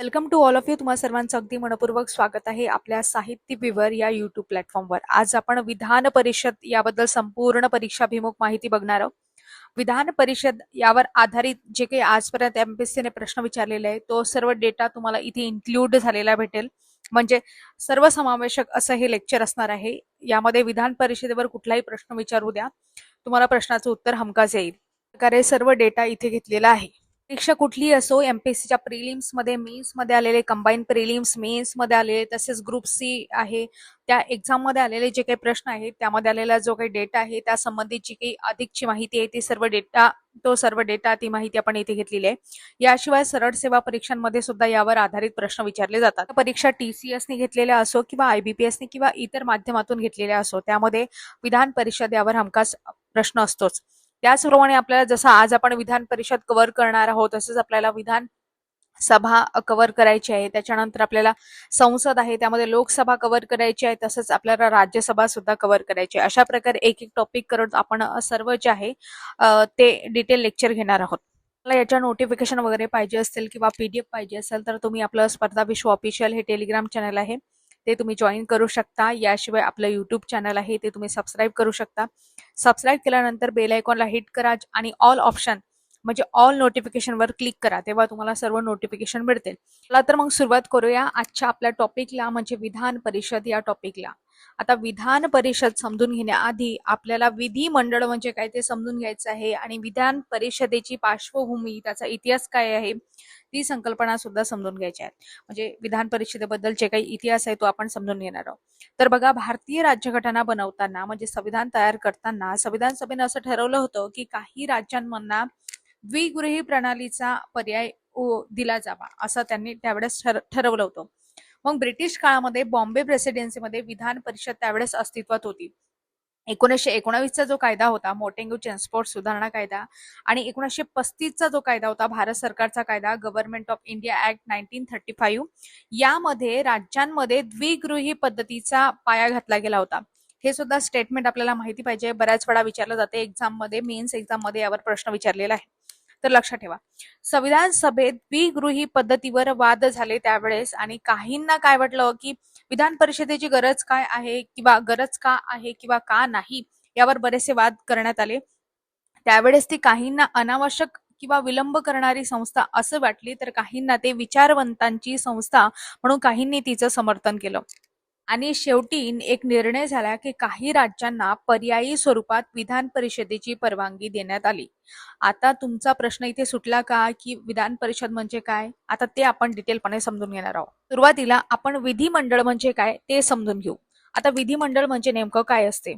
Welcome to all of you तुम्हा सर्वांचं अगदी मनपूर्वक स्वागत आहे आपल्या साहित्य विवर या युट्यूब प्लॅटफॉर्मवर आज आपण विधान परिषद याबद्दल संपूर्ण परीक्षाभिमुख माहिती बघणार आहोत. विधान परिषद यावर आधारित जे काही आजपर्यंत एमपीएससीने प्रश्न विचारलेले आहे तो सर्व डेटा तुम्हाला इथे इन्क्लूड झालेला भेटेल. म्हणजे सर्वसमावेशक असं हे लेक्चर असणार आहे. यामध्ये विधान परिषदेवर कुठलाही प्रश्न विचारू द्या. तुम्हाला प्रश्नाचं उत्तर हमखास येईल. प्रकारे सर्व डेटा इथे घेतलेला आहे. परीक्षा कुठलीही असो एमपीएससीच्या प्रिलिम्समध्ये मध्ये मध्ये आलेले कंबाईन प्रिलिम्स मेन्समध्ये आलेले तसेच ग्रुप सी आहे. त्या एक्झाममध्ये आलेले जे काही प्रश्न आहेत त्यामध्ये आलेला जो काही डेटा आहे त्या जी काही अधिकची माहिती आहे ती सर्व डेटा तो सर्व डेटा ती माहिती आपण इथे घेतलेली आहे. याशिवाय सरळ सेवा परीक्षांमध्ये सुद्धा यावर आधारित प्रश्न विचारले जातात. परीक्षा टीसीएसने घेतलेल्या असो किंवा आयबीपीएसने किंवा इतर माध्यमातून घेतलेल्या असो त्यामध्ये विधान परिषद यावर हमखास प्रश्न असतोच. त्याचप्रमाणे आपल्याला जसं आज आपण विधान परिषद कव्हर करणार आहोत तसंच आपल्याला विधान सभा कव्हर करायची आहे. त्याच्यानंतर आपल्याला संसद आहे त्यामध्ये लोकसभा कव्हर करायची आहे तसंच आपल्याला राज्यसभा सुद्धा कव्हर करायची आहे. अशा प्रकारे एक एक टॉपिक करून आपण सर्व जे आहे ते डिटेल लेक्चर घेणार आहोत. मला याच्या नोटिफिकेशन वगैरे पाहिजे असतील किंवा पीडीएफ पाहिजे असेल तर तुम्ही आपलं स्पर्धा विश्व ऑफिशियल हे टेलिग्राम चॅनल आहे. ते तुम्ही जॉईन करू शकता. याशिवाय आपलं युट्यूब चॅनल आहे ते तुम्ही सबस्क्राईब करू शकता. सबस्क्राईब केल्यानंतर बेल आयकॉनला हिट करा आणि ऑल ऑप्शन म्हणजे ऑल नोटिफिकेशनवर क्लिक करा तेव्हा तुम्हाला सर्व नोटिफिकेशन मिळतील. चला तर मग सुरुवात करूया आजच्या आपल्या टॉपिकला म्हणजे विधान परिषद या टॉपिकला आता विधान परिषद समजून घेण्याआधी आपल्याला विधिमंडळ म्हणजे काय ते समजून घ्यायचं आहे आणि विधान परिषदेची पार्श्वभूमी त्याचा इतिहास काय आहे ती संकल्पना सुद्धा समजून घ्यायची आहे म्हणजे विधान परिषदेबद्दल जे काही इतिहास आहे तो आपण समजून घेणार आहोत. तर बघा भारतीय राज्यघटना बनवताना म्हणजे संविधान तयार करताना संविधान सभेनं असं ठरवलं होतं की काही राज्यांना द्विगृही प्रणालीचा पर्याय दिला जावा असं त्यांनी त्यावेळेस ठरवलं होतं. मग ब्रिटिश काळामध्ये बॉम्बे प्रेसिडेन्सीमध्ये विधान परिषद त्यावेळेस अस्तित्वात होती. एकोणीसशे एकोणावीसचा जो कायदा होता मोटेंगू ट्रान्सपोर्ट सुधारणा कायदा आणि एकोणीसशे पस्तीसचा जो कायदा होता भारत सरकारचा कायदा Government of India Act nineteen thirty five यामध्ये राज्यांमध्ये द्विगृही पद्धतीचा पाया घातला गेला होता. हे सुद्धा स्टेटमेंट आपल्याला माहिती पाहिजे. बऱ्याच वेळा विचारलं जाते. एक्झाममध्ये मेन्स एक्झाममध्ये यावर प्रश्न विचारलेला आहे. तर लक्षात ठेवा. संविधान सभेत द्विगृही पद्धतीवर वाद झाले त्यावेळेस आणि काहींना काय वाटलं की विधान परिषदेची गरज काय आहे किंवा गरज का आहे किंवा का नाही यावर बरेचसे वाद करण्यात आले. त्यावेळेस ती काहींना अनावश्यक किंवा विलंब करणारी संस्था असं वाटली तर काहींना ते विचारवंतांची संस्था म्हणून काहींनी तिचं समर्थन केलं. आणि शेवटी एक निर्णय झाला की काही राज्यांना पर्यायी स्वरूपात विधान परिषदेची परवानगी देण्यात आली. आता तुमचा प्रश्न इथे सुटला का? की विधान परिषद म्हणजे काय? आता ते आपण डिटेलपणे समजून घेणार आहोत. सुरुवातीला आपण विधिमंडळ म्हणजे काय ते समजून घेऊ. आता विधिमंडळ म्हणजे नेमकं काय असते?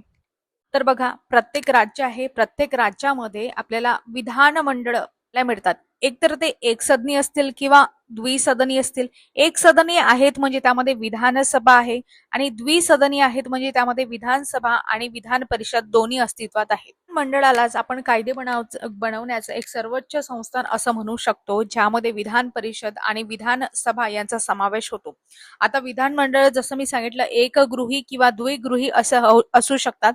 तर बघा प्रत्येक राज्य आहे प्रत्येक राज्यामध्ये आपल्याला विधानमंडळ मिळतात. एकतर ते एकसदनी असतील किंवा द्विसदनी असतील. एक सदनी आहेत म्हणजे त्यामध्ये विधानसभा आहे आणि द्विसदनी आहेत म्हणजे त्यामध्ये विधानसभा आणि विधान परिषद दोन्ही अस्तित्वात आहेत. मंडळालाच आपण कायदे बनव बनवण्याचं एक सर्वोच्च संस्थान असं म्हणू शकतो ज्यामध्ये विधान परिषद आणि विधानसभा यांचा समावेश होतो. आता विधानमंडळ जसं मी सांगितलं एक गृही किंवा द्विगृही असं हो, असू शकतात.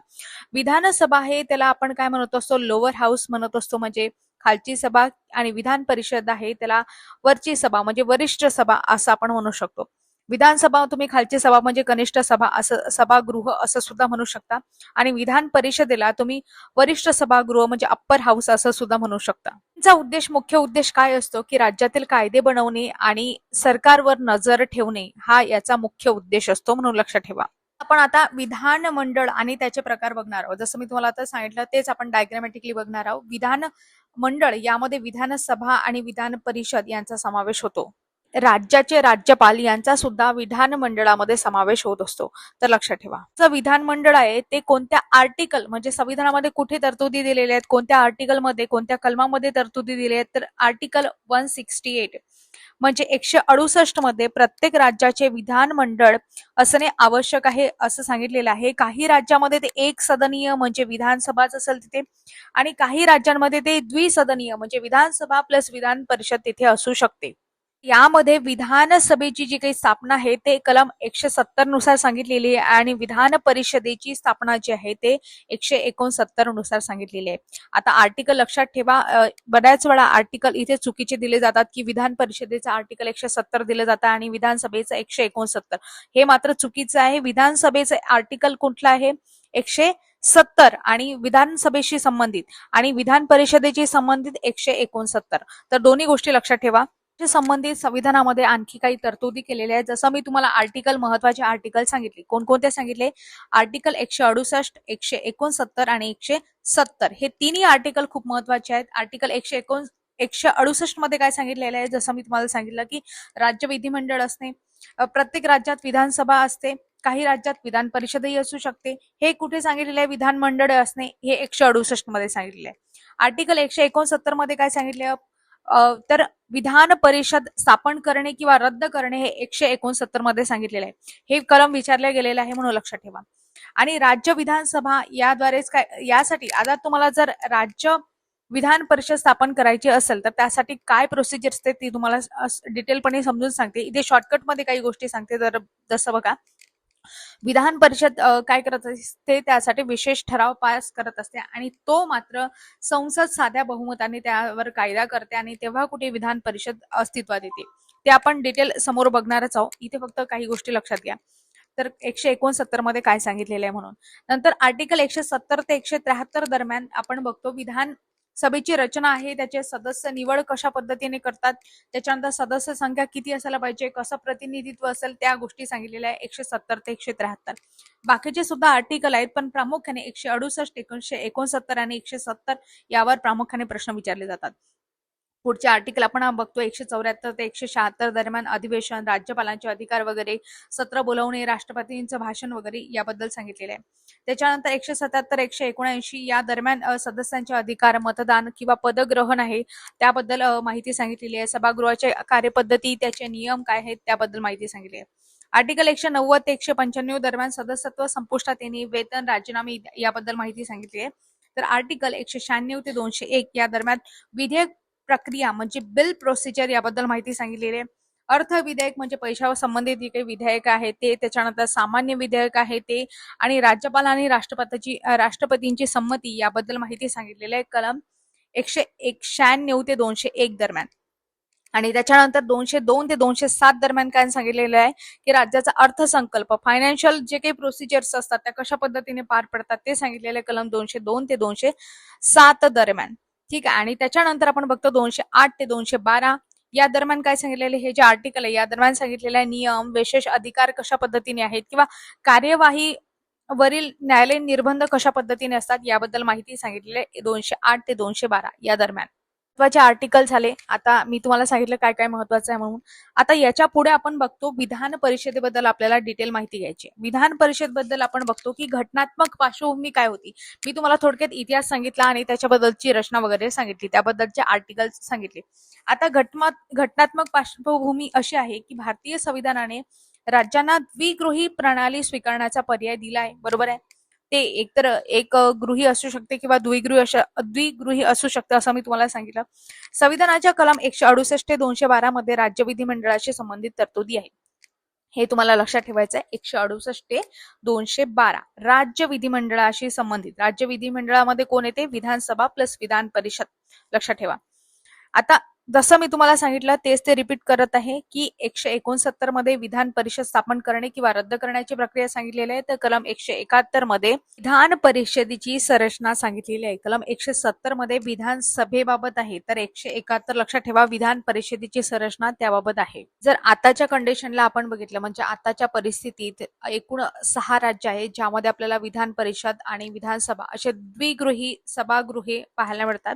विधानसभा हे त्याला आपण काय म्हणत असतो लोअर हाऊस म्हणत असतो म्हणजे खालची सभा आणि विधान परिषद आहे त्याला वरची सभा म्हणजे वरिष्ठ सभा असं आपण म्हणू शकतो. विधानसभा तुम्ही खालची सभा म्हणजे कनिष्ठ सभा असं सभागृह असं सुद्धा म्हणू शकता. आणि विधान परिषदेला तुम्ही वरिष्ठ सभागृह म्हणजे अप्पर हाऊस असं सुद्धा म्हणू शकता. त्यांचा उद्देश मुख्य उद्देश काय असतो की राज्यातील कायदे बनवणे आणि सरकारवर नजर ठेवणे हा याचा मुख्य उद्देश असतो म्हणून लक्षात ठेवा. आपण आता विधान मंडळ आणि त्याचे प्रकार बघणार आहोत. जसं मी तुम्हाला आता सांगितलं तेच आपण डायग्रामॅटिकली बघणार आहोत. विधान मंडळ यामध्ये विधानसभा आणि विधान परिषद यांचा समावेश होतो. राज्याचे राज्यपाल यांचा सुद्धा विधान मंडळामध्ये समावेश होत असतो. तर लक्षात ठेवा. जर विधानमंडळ आहे ते कोणत्या आर्टिकल म्हणजे संविधानामध्ये कुठे तरतुदी दिलेल्या आहेत कोणत्या आर्टिकलमध्ये कोणत्या कलमामध्ये तरतुदी दिल्या आहेत तर आर्टिकल वन सिक्स्टी एट म्हणजे एकशे अडुसष्टमध्ये प्रत्येक राज्याचे विधानमंडळ असणे आवश्यक आहे असं सांगितलेलं आहे. काही राज्यामध्ये ते एक सदनीय म्हणजे विधानसभाच असेल तिथे आणि काही राज्यांमध्ये ते द्विसदनीय म्हणजे विधानसभा प्लस विधान परिषद तिथे असू शकते. यामध्ये विधानसभेची जी काही स्थापना आहे ते कलम एकशे सत्तरनुसार सांगितलेली आहे आणि विधान परिषदेची स्थापना जी आहे ते एकशे एकोणसत्तरनुसार सांगितलेली आहे. आता आर्टिकल लक्षात ठेवा बऱ्याच वेळा आर्टिकल इथे चुकीचे दिले जातात की विधान परिषदेचा आर्टिकल एकशे सत्तर दिलं जातं आणि विधानसभेचं एकशे एकोणसत्तर. हे मात्र चुकीचं आहे. विधानसभेचं आर्टिकल कुठलं आहे? एकशे सत्तर आणि विधानसभेशी संबंधित. आणि विधान परिषदेशी संबंधित एकशे एकोणसत्तर. तर दोन्ही गोष्टी लक्षात ठेवा. संबंधित संविधानामध्ये आणखी काही तरतुदी केलेल्या आहेत. जसं मी तुम्हाला आर्टिकल महत्त्वाचे आर्टिकल सांगितले. कोणकोणते सांगितले? आर्टिकल एकशे अडुसष्ट एकशे एकोणसत्तर आणि एकशे सत्तर. हे तिन्ही आर्टिकल खूप महत्त्वाचे आहेत. आर्टिकल एकशे एकोण एकशे अडुसष्टमध्ये काय सांगितलेलं आहे? जसं मी तुम्हाला सांगितलं की राज्य विधिमंडळ असणे प्रत्येक राज्यात विधानसभा असते काही राज्यात विधान परिषदही असू शकते. हे कुठे सांगितलेलं आहे? विधानमंडळ असणे हे एकशे अडुसष्टमध्ये सांगितलेलं आहे. आर्टिकल एकशे एकोणसत्तरमध्ये काय सांगितलं? तर विधान परिषद स्थापन करणे किंवा रद्द करणे हे एकशे एकोणसत्तरमध्ये सांगितलेले आहे. हे कलम विचारले गेलेलं आहे म्हणून लक्षात ठेवा. आणि राज्य विधानसभा याद्वारेच काय यासाठी आता तुम्हाला जर राज्य विधान परिषद स्थापन करायची असेल तर त्यासाठी काय प्रोसिजर असते ती तुम्हाला डिटेलपणे समजून सांगते. इथे शॉर्टकटमध्ये काही गोष्टी सांगते जर जसं बघा विधान परिषद काय करत असते त्यासाठी विशेष ठराव पास करत असते आणि तो मात्र संसद साध्या बहुमताने त्यावर कायदा करते आणि तेव्हा कुठे विधान परिषद अस्तित्वात येते. ते आपण डिटेल समोर बघणारच आहोत. इथे फक्त काही गोष्टी लक्षात घ्या. तर एकशे एकोणसत्तरमध्ये काय सांगितलेलं आहे म्हणून? नंतर आर्टिकल एकशे सत्तर ते एकशे त्र्याहत्तर दरम्यान आपण बघतो विधान सभेची रचना आहे त्याचे सदस्य निवड कशा पद्धतीने करतात त्याच्यानंतर सदस्य संख्या किती असायला पाहिजे कसं प्रतिनिधित्व असेल त्या गोष्टी सांगितलेल्या आहे एकशे सत्तर ते एकशे त्र्याहत्तर. बाकीचे सुद्धा आर्टिकल आहेत पण प्रामुख्याने एकशे अडुसष्ट एकोणशे एकोणसत्तर आणि एकशे सत्तर यावर प्रामुख्याने प्रश्न विचारले जातात. पुढचे आर्टिकल आपण बघतो एकशे चौऱ्याहत्तर ते एकशे शहात्तर दरम्यान अधिवेशन राज्यपालांचे अधिकार वगैरे सत्र बोलवणे राष्ट्रपतींचं भाषण वगैरे याबद्दल सांगितलेले आहे. त्याच्यानंतर एकशे सत्याहत्तर एकशे एकोणऐंशी या दरम्यान सदस्यांचे अधिकार मतदान किंवा पदग्रहण आहे त्याबद्दल माहिती सांगितलेली आहे. सभागृहाच्या कार्यपद्धती त्याचे नियम काय आहेत त्याबद्दल माहिती सांगितली आहे. आर्टिकल एकशे नव्वद ते एकशे पंच्याण्णव दरम्यान सदस्यत्व संपुष्टात येणे वेतन राजीनामे याबद्दल माहिती सांगितली आहे. तर आर्टिकल एकशे शहाण्णव ते दोनशे एक या दरम्यान विधेयक प्रक्रिया म्हणजे बिल प्रोसिजर याबद्दल माहिती सांगितलेली आहे. अर्थ विधेयक म्हणजे पैशावर संबंधित जे काही विधेयक आहे ते त्याच्यानंतर सामान्य विधेयक आहे ते आणि राज्यपाल आणि राष्ट्रपतीची राष्ट्रपतींची संमती याबद्दल माहिती सांगितलेली आहे. कलम एकशे एक शहाण्णव ते दोनशे एक दरम्यान. आणि त्याच्यानंतर दोनशे दोन ते दोनशे सात दरम्यान काय सांगितलेलं आहे की राज्याचा अर्थसंकल्प फायनान्शियल जे काही प्रोसिजर्स असतात त्या कशा पद्धतीने पार पडतात ते सांगितलेलं आहे. कलम दोनशे दोन ते दोनशे सात दरम्यान. ठीक आहे? आणि त्याच्यानंतर आपण बघतो दोनशे आठ ते दोनशे बारा. या दरम्यान काय सांगितलेले हे जे आर्टिकल आहे या दरम्यान सांगितलेले नियम विशेष अधिकार कशा पद्धतीने आहेत किंवा कार्यवाही वरील न्यायालयीन निर्बंध कशा पद्धतीने असतात याबद्दल माहिती सांगितलेली आहे दोनशे आठ ते दोनशे बारा या दरम्यान. महत्त्वाचे आर्टिकल झाले. आता मी तुम्हाला सांगितलं काय काय महत्वाचं आहे म्हणून. आता याच्यापुढे आपण बघतो विधान परिषदेबद्दल आपल्याला डिटेल माहिती घ्यायची विधान परिषदेबद्दल आपण बघतो की घटनात्मक पार्श्वभूमी काय होती? मी तुम्हाला थोडक्यात इतिहास सांगितला आणि त्याच्याबद्दलची रचना वगैरे सांगितली. त्याबद्दलचे आर्टिकल सांगितले. आता घटना घटनात्मक पार्श्वभूमी अशी आहे की भारतीय संविधानाने राज्यांना द्विगृही प्रणाली स्वीकारण्याचा पर्याय दिला आहे बरोबर आहे? ते एकतर एक गृही असू शकते किंवा द्विगृही अशा द्विगृही असू शकते असं मी तुम्हाला सांगितलं. संविधानाच्या कलम एकशे अडुसष्ट ते दोनशे बारा मध्ये राज्य विधिमंडळाशी संबंधित तरतुदी आहे. हे तुम्हाला लक्षात ठेवायचं आहे एकशे अडुसष्ट ते दोनशे बारा. राज्य विधिमंडळाशी संबंधित. राज्य विधिमंडळामध्ये कोण येते? विधानसभा प्लस विधान परिषद. लक्षात ठेवा. आता जसं मी तुम्हाला सांगितलं तेच ते रिपीट करत आहे की एकशे एकोणसत्तरमध्ये विधान परिषद स्थापन करणे किंवा रद्द करण्याची प्रक्रिया सांगितलेली आहे. तर कलम एकशे एकाहत्तरमध्ये विधान परिषदेची संरचना सांगितलेली आहे. कलम एकशे सत्तरमध्ये विधानसभेबाबत आहे. तर एकशे एकाहत्तर लक्षात ठेवा विधान परिषदेची संरचना त्याबाबत आहे. जर आताच्या कंडिशनला आपण बघितलं म्हणजे आताच्या परिस्थितीत एकूण सहा राज्य आहेत ज्यामध्ये आपल्याला विधान परिषद आणि विधानसभा असे द्विगृही सभागृहे पाहायला मिळतात.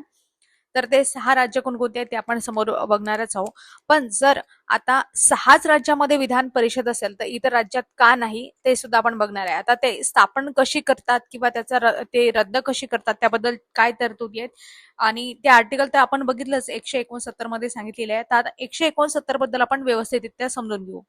तर ते सहा राज्य कोणकोणते आहेत ते आपण समोर बघणारच आहोत. पण जर आता सहाच राज्यामध्ये विधान परिषद असेल तर इतर राज्यात का नाही ते सुद्धा आपण बघणार आहे. आता ते स्थापन कशी करतात किंवा त्याचा ते रद्द कशी करतात त्याबद्दल काय तरतुदी आहेत? आणि ते आर्टिकल तर आपण बघितलंच एकशे एकोणसत्तरमध्ये सांगितलेले आहे. तर आता एकशे एकोणसत्तरबद्दल आपण व्यवस्थितरित्या समजून घेऊ.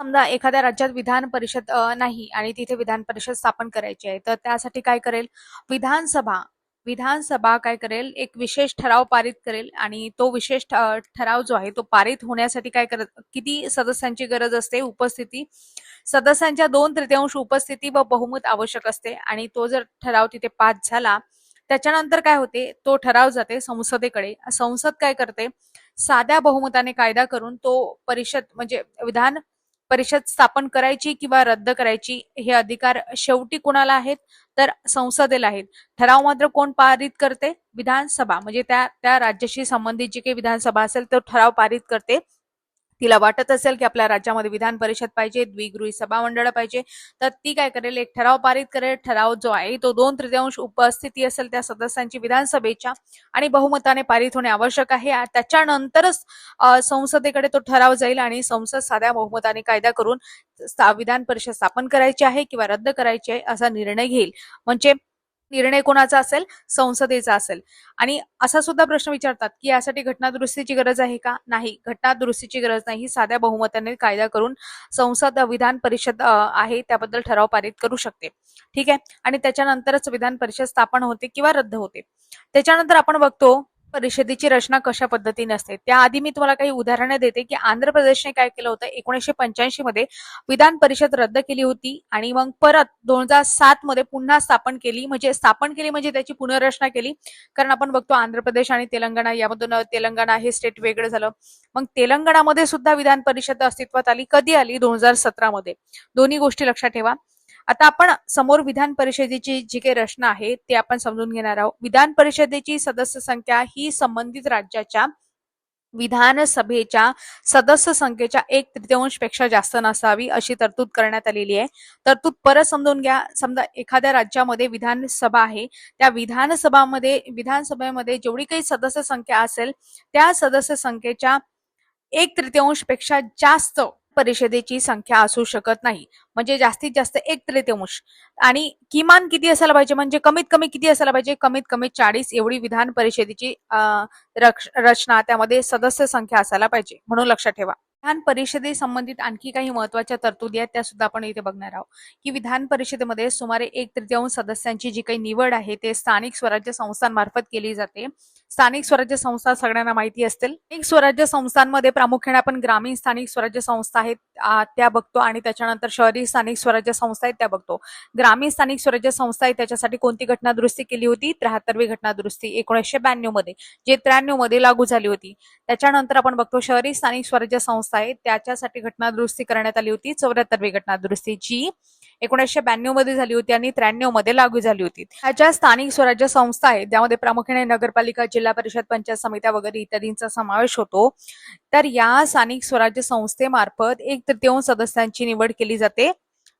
समजा एखाद्या राज्यात विधान परिषद नाही आणि तिथे विधान परिषद स्थापन करायची आहे तर त्यासाठी काय करेल? विधानसभा विधानसभा काय करेल? एक विशेष ठराव पारित करेल आणि तो विशेष ठ- ठराव जो आहे तो पारित होण्यासाठी काय करत किती सदस्यांची गरज असते? उपस्थिती. सदस्यांच्या दोन तृतीयांश उपस्थिती व बहुमत आवश्यक असते आणि तो जर ठराव तिथे पास झाला त्याच्यानंतर काय होते? तो ठराव जाते संसदेकडे. संसद काय करते? साध्या बहुमताने कायदा करून तो परिषद म्हणजे विधान परिषद स्थापन करायची किंवा रद्द करायची हे अधिकार शेवटी कुणाला आहेत? तर संसदेला आहेत. ठराव मात्र कोण पारित करते? विधानसभा. म्हणजे त्या त्या राज्याशी संबंधित जी काही विधानसभा असेल तो ठराव पारित करते. तिला वाटत असेल की आपल्या राज्यामध्ये विधान परिषद पाहिजे द्विगृही सभा मंडळ पाहिजे तर ती काय करेल? एक ठराव पारित करेल. ठराव जो आहे तो दोन तृतीयांश उपस्थिती असेल त्या सदस्यांची विधानसभेच्या आणि बहुमताने पारित होणे आवश्यक आहे. त्याच्यानंतरच संसदेकडे तो ठराव जाईल आणि संसद साध्या बहुमताने कायदा करून विधान परिषद स्थापन करायची आहे किंवा रद्द करायची आहे असा निर्णय घेईल. म्हणजे निर्णय कोणाचा असेल संसदेचा असेल. आणि असा सुद्धा प्रश्न विचारतात की यासाठी घटना दुरुस्तीची गरज आहे का? नाही. घटना दुरुस्तीची गरज नाही. साध्या बहुमताने कायदा करून संसद विधान परिषद आहे त्याबद्दल ठराव पारित करू शकते. ठीक आहे? आणि त्याच्यानंतरच विधान परिषद स्थापन होते किंवा रद्द होते. त्याच्यानंतर आपण बघतो परिषदेची रचना कशा पद्धतीने असते? त्याआधी मी तुम्हाला काही उदाहरणं देते की आंध्र प्रदेशने काय केलं होतं? एकोणीसशे पंच्याऐंशी मध्ये विधान परिषद रद्द केली होती आणि मग परत दोन हजार सात मध्ये पुन्हा स्थापन केली. म्हणजे स्थापन केली म्हणजे त्याची पुनर्रचना केली. कारण आपण बघतो आंध्र प्रदेश आणि तेलंगणा यामधून तेलंगणा हे स्टेट वेगळं झालं. मग तेलंगणामध्ये सुद्धा विधान परिषद अस्तित्वात आली. कधी आली? दोन हजार सतरा मध्ये. दोन्ही गोष्टी लक्षात ठेवा. आता आपण समोर विधान परिषदेची जी काही रचना आहे ते आपण समजून घेणार आहोत. विधान परिषदेची सदस्य संख्या ही संबंधित राज्याच्या विधानसभेच्या सदस्य संख्येच्या एक तृतीयांशपेक्षा जास्त नसावी अशी तरतूद करण्यात आलेली आहे. तरतूद परत समजून घ्या. समजा एखाद्या राज्यामध्ये विधानसभा आहे त्या विधानसभामध्ये विधानसभेमध्ये जेवढी काही सदस्य संख्या असेल त्या सदस्य संख्येच्या एक तृतीयांशपेक्षा जास्त परिषदेची संख्या असू शकत नाही. म्हणजे जास्तीत जास्त एक तृतीयांश आणि किमान किती असायला पाहिजे? म्हणजे कमीत कमी किती असायला पाहिजे? कमीत कमी चाळीस एवढी विधान परिषदेची रचना त्यामध्ये सदस्य संख्या असायला पाहिजे. म्हणून लक्षात ठेवा. विधान परिषदे संबंधित आणखी काही महत्त्वाच्या तरतुदी आहेत त्या सुद्धा आपण इथे बघणार आहोत. की विधान परिषदेमध्ये सुमारे एक तृतीयांश सदस्यांची जी काही निवड आहे ते स्थानिक स्वराज्य संस्थांमार्फत केली जाते. स्थानिक स्वराज्य संस्था सगळ्यांना माहिती असतील. एक स्वराज्य संस्थांमध्ये प्रामुख्याने आपण ग्रामीण स्थानिक स्वराज्य संस्था आहेत त्या बघतो आणि त्याच्यानंतर शहरी स्थानिक स्वराज्य संस्था आहेत त्या बघतो. ग्रामीण स्थानिक स्वराज्य संस्था आहे त्याच्यासाठी कोणती घटना दुरुस्ती केली होती? त्र्याहत्तरवी घटना दुरुस्ती एकोणीसशे ब्याण्णवमध्ये जे त्र्याण्णवमध्ये लागू झाली होती. त्याच्यानंतर आपण बघतो शहरी स्थानिक स्वराज्य संस्था आहे त्याच्यासाठी घटना दुरुस्ती करण्यात आली होती. चौऱ्याहत्तरवी घटना दुरुस्ती जी एकोणीसशे ब्याण्णवमध्ये झाली होती आणि त्र्याण्णवमध्ये लागू झाली होती. ह्या स्थानिक स्वराज्य संस्था आहेत त्यामध्ये प्रामुख्याने नगरपालिका जिल्हा परिषद पंचायत समित्या वगैरे इत्यादींचा समावेश होतो तर या स्थानिक स्वराज्य संस्थेमार्फत एक तृतीयांश सदस्यांची निवड केली जाते.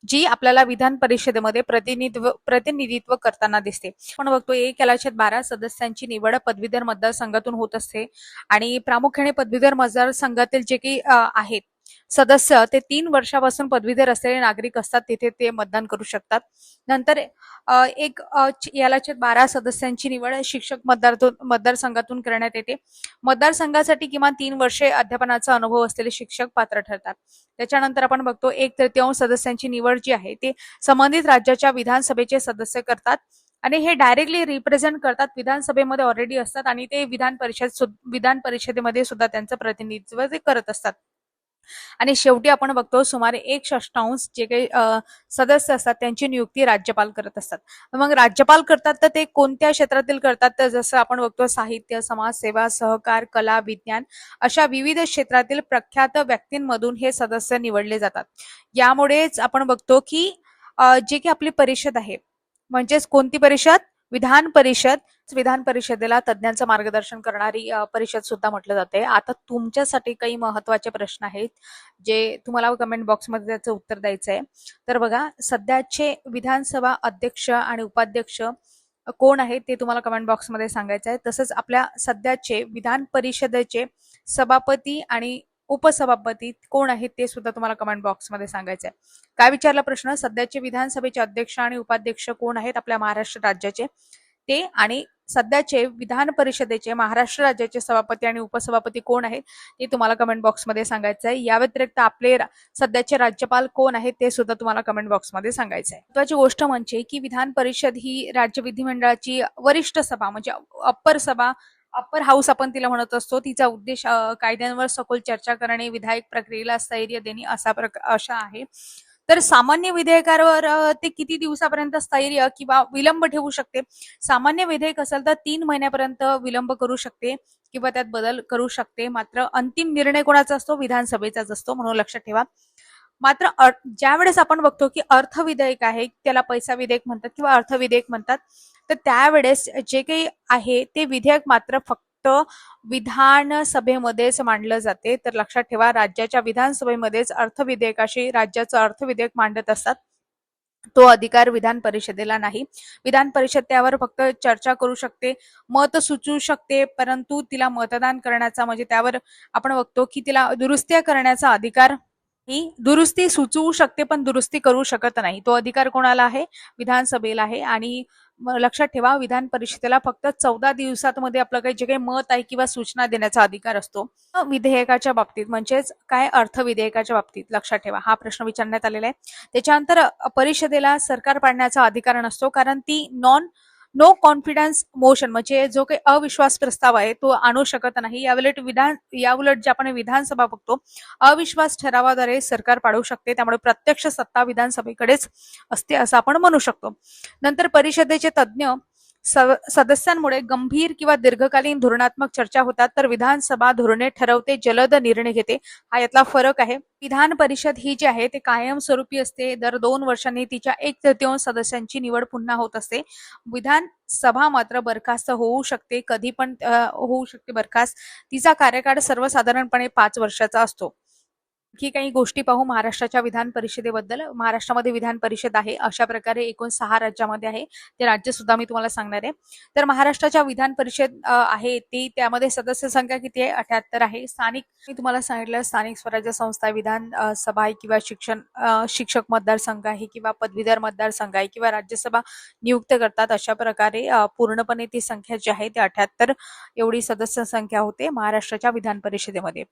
जी आपल्याला विधान परिषदेमध्ये प्रतिनिधित्व प्रतिनिधित्व करताना दिसते. आपण बघतो एक यालाच्यात बारा सदस्यांची निवड पदवीधर मतदारसंघातून होत असते. आणि प्रामुख्याने पदवीधर मतदारसंघातील जे काही आहेत सदस्य ते तीन वर्षापासून पदवीधर असलेले नागरिक असतात तिथे ते मतदान करू शकतात. नंतर एक याला बारा सदस्यांची निवड शिक्षक मतदार मतदारसंघातून करण्यात येते. मतदारसंघासाठी किमान तीन वर्षे अध्यापनाचा अनुभव असलेले शिक्षक पात्र ठरतात. त्याच्यानंतर आपण बघतो एक तृतीयांश सदस्यांची निवड जी आहे ते संबंधित राज्याच्या विधानसभेचे सदस्य करतात. आणि हे डायरेक्टली रिप्रेझेंट करतात विधानसभेमध्ये ऑलरेडी असतात आणि ते विधान परिषद विधान परिषदेमध्ये सुद्धा त्यांचं प्रतिनिधित्व ते करत असतात. आणि शेवटी आपण बघतो सुमारे एक षष्टांश जे काही सदस्य असतात त्यांची नियुक्ती राज्यपाल करत असतात. मग राज्यपाल करतात तर ते कोणत्या क्षेत्रातील करतात? तर जसं आपण बघतो साहित्य समाजसेवा सहकार कला विज्ञान अशा विविध क्षेत्रातील प्रख्यात व्यक्तींमधून हे सदस्य निवडले जातात. यामुळेच आपण बघतो की जे की आपली परिषद आहे म्हणजेच कोणती परिषद? विधान परिषद विधान परिषदेला तज्ज्ञांचं मार्गदर्शन करणारी परिषद सुद्धा म्हटलं जाते. आता तुमच्यासाठी काही महत्त्वाचे प्रश्न आहेत जे तुम्हाला कमेंट बॉक्समध्ये त्याचं उत्तर द्यायचं आहे तर बघा सध्याचे विधानसभा अध्यक्ष आणि उपाध्यक्ष कोण आहेत ते तुम्हाला कमेंट बॉक्समध्ये सांगायचं आहे तसंच आपल्या सध्याचे विधान परिषदेचे सभापती आणि उपसभापती कोण आहेत ते सुद्धा तुम्हाला कमेंट बॉक्समध्ये सांगायचं आहे. काय विचारला प्रश्न? सध्याचे विधानसभेचे अध्यक्ष आणि उपाध्यक्ष कोण आहेत? आपल्या महाराष्ट्र राज्याचे. ते आणि सध्याचे विधान परिषदेचे महाराष्ट्र राज्याचे सभापती आणि उपसभापती कोण आहेत? ते तुम्हाला कमेंट बॉक्समध्ये सांगायचं आहे. या व्यतिरिक्त आपले सध्याचे राज्यपाल कोण आहेत? ते सुद्धा तुम्हाला कमेंट बॉक्समध्ये सांगायचं आहे. महत्वाची गोष्ट म्हणजे की विधान परिषद ही राज्य विधिमंडळाची वरिष्ठ सभा म्हणजे अप्पर सभा अप्पर हाऊस आपण तिला म्हणत असतो. तिचा उद्देश कायद्यांवर सखोल चर्चा करणे विधायक प्रक्रियेला स्थैर्य देणे असा अशा आहे. तर सामान्य विधेयकावर ते किती दिवसापर्यंत स्थैर्य किंवा विलंब ठेवू शकते? सामान्य विधेयक असेल तर तीन महिन्यापर्यंत विलंब करू शकते किंवा त्यात बदल करू शकते. मात्र अंतिम निर्णय कोणाचा असतो? विधानसभेचाच असतो म्हणून लक्षात ठेवा. मात्र अ- ज्यावेळेस आपण बघतो की अर्थविधेयक आहे त्याला पैसा विधेयक म्हणतात किंवा अर्थविधेयक म्हणतात तर त्यावेळेस जे काही आहे ते विधेयक मात्र फक्त विधानसभेमध्येच मांडलं जाते. तर लक्षात ठेवा राज्याच्या विधानसभेमध्येच अर्थविधेयकाशी राज्याचं अर्थविधेयक मांडत असतात. तो अधिकार विधान परिषदेला नाही. विधान परिषद त्यावर फक्त चर्चा करू शकते मत सुचवू शकते परंतु तिला मतदान करण्याचा म्हणजे त्यावर आपण बघतो की तिला दुरुस्त्या करण्याचा अधिकार ही दुरुस्ती सुचवू शकते पण दुरुस्ती करू शकत नाही. तो अधिकार कोणाला आहे? विधानसभेला आहे. आणि लक्षात ठेवा विधान परिषदेला फक्त चौदा दिवसात मध्ये आपलं काही जे काही मत आहे किंवा सूचना देण्याचा अधिकार असतो. विधेयकाच्या बाबतीत म्हणजेच काय? अर्थ विधेयकाच्या बाबतीत लक्षात ठेवा. हा प्रश्न विचारण्यात आलेला आहे. त्याच्यानंतर परिषदेला सरकार पाडण्याचा अधिकार नसतो कारण ती नॉन नो कॉन्फिडन्स मोशन म्हणजे जो काही अविश्वास प्रस्ताव आहे तो आणू शकत नाही. याउलट विधान याउलट जे आपण विधानसभा बघतो अविश्वास ठरावाद्वारे सरकार पाडू शकते. त्यामुळे प्रत्यक्ष सत्ता विधानसभेकडेच असते असं आपण म्हणू शकतो. नंतर परिषदेचे तज्ज्ञ सदस्यांमुळे गंभीर किंवा दीर्घकालीन धोरणात्मक चर्चा होतात तर विधानसभा धोरणे ठरवते जलद निर्णय घेते. हा यातला फरक आहे. विधान परिषद ही जी आहे ते कायमस्वरूपी असते. दर दोन वर्षांनी तिच्या एक तृतीयांश सदस्यांची निवड पुन्हा होत असते. विधान सभा मात्र बरखास्त होऊ शकते. कधी पण होऊ शकते बरखास्त. तिचा कार्यकाळ सर्वसाधारणपणे पाच वर्षाचा असतो. आणखी काही गोष्टी पाहू महाराष्ट्राच्या विधान परिषदेबद्दल. महाराष्ट्रामध्ये विधान परिषद आहे अशा प्रकारे एकूण सहा राज्यामध्ये आहे. ते राज्य सुद्धा मी तुम्हाला सांगणार आहे. तर महाराष्ट्राच्या विधान परिषद आहे ती त्यामध्ये सदस्य संख्या किती आहे? अठ्याहत्तर आहे. स्थानिक मी तुम्हाला सांगितलं स्थानिक स्वराज्य संस्था विधान सभा आहे किंवा शिक्षण शिक्षक मतदारसंघ आहे किंवा पदवीधर मतदारसंघ आहे किंवा राज्यसभा नियुक्त करतात अशा प्रकारे पूर्णपणे ती संख्या जी आहे ती अठ्याहत्तर एवढी सदस्य संख्या होते महाराष्ट्राच्या विधान परिषदेमध्ये.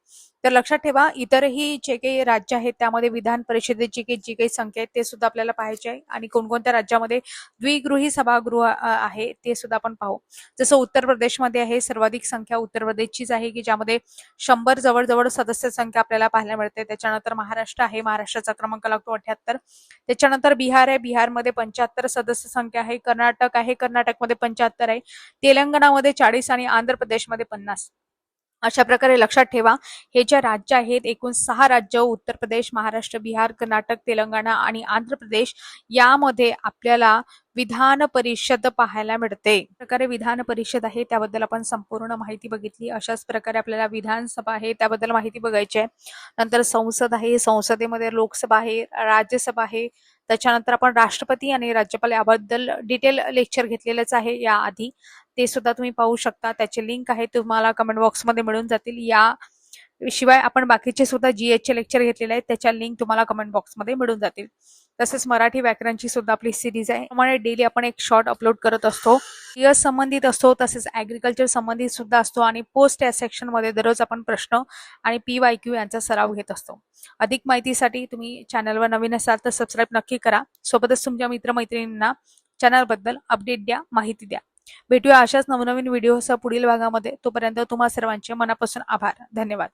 तर लक्षात ठेवा इतरही जे काही राज्य आहेत त्यामध्ये विधान परिषदेची काही जी काही संख्या आहे ते सुद्धा आपल्याला पाहायचे आहे. आणि कोणकोणत्या राज्यामध्ये द्विगृही सभागृह आहे ते सुद्धा आपण पाहू. जसं उत्तर प्रदेशमध्ये आहे सर्वाधिक संख्या उत्तर प्रदेशचीच आहे की ज्यामध्ये शंभर जवळजवळ सदस्य संख्या आपल्याला पाहायला मिळते. त्याच्यानंतर महाराष्ट्र आहे महाराष्ट्राचा क्रमांक लागतो अठ्याहत्तर. त्याच्यानंतर बिहार आहे बिहारमध्ये पंच्याहत्तर सदस्य संख्या आहे. कर्नाटक आहे कर्नाटकमध्ये पंच्याहत्तर आहे. तेलंगणामध्ये चाळीस आणि आंध्र प्रदेशमध्ये पन्नास. अशा प्रकारे लक्षात ठेवा. हे ज्या राज्य आहेत एकूण सहा राज्य उत्तर प्रदेश महाराष्ट्र बिहार कर्नाटक तेलंगणा आणि आंध्र प्रदेश यामध्ये आपल्याला विधान परिषद पाहायला मिळते. प्रकारे विधान परिषद आहे त्याबद्दल आपण संपूर्ण माहिती बघितली. अशाच प्रकारे आपल्याला विधानसभा आहे त्याबद्दल माहिती बघायची आहे. नंतर संसद आहे संसदेमध्ये लोकसभा आहे राज्यसभा आहे. त्याच्यानंतर आपण राष्ट्रपती आणि राज्यपाल याबद्दल डिटेल लेक्चर घेतलेलंच आहे. याआधी ते सुद्धा तुम्ही पाहू शकता. त्याचे लिंक आहे तुम्हाला कमेंट बॉक्समध्ये मिळून जातील. या शिवाय आपण बाकीचे सुद्धा जीएसचे लेक्चर घेतलेले आहेत त्याच्या लिंक तुम्हाला कमेंट बॉक्समध्ये मिळून जातील. तसेच मराठी व्याकरणची सुद्धा आपली सिरीज आहे. त्यामुळे डेली आपण एक शॉर्ट अपलोड करत असतो. इयर्स संबंधित असतो तसेच ॲग्रिकल्चर संबंधित सुद्धा असतो आणि पोस्ट या सेक्शनमध्ये दररोज आपण प्रश्न आणि पी वाय क्यू यांचा सराव घेत असतो. अधिक माहितीसाठी तुम्ही चॅनलवर नवीन असाल तर सबस्क्राईब नक्की करा. सोबतच तुमच्या मित्रमैत्रिणींना चॅनलबद्दल अपडेट द्या माहिती द्या. भेटूया अशाच नवनवीन व्हिडिओसह पुढील भागामध्ये. तोपर्यंत तुम्हा सर्वांचे मनापासून आभार. धन्यवाद.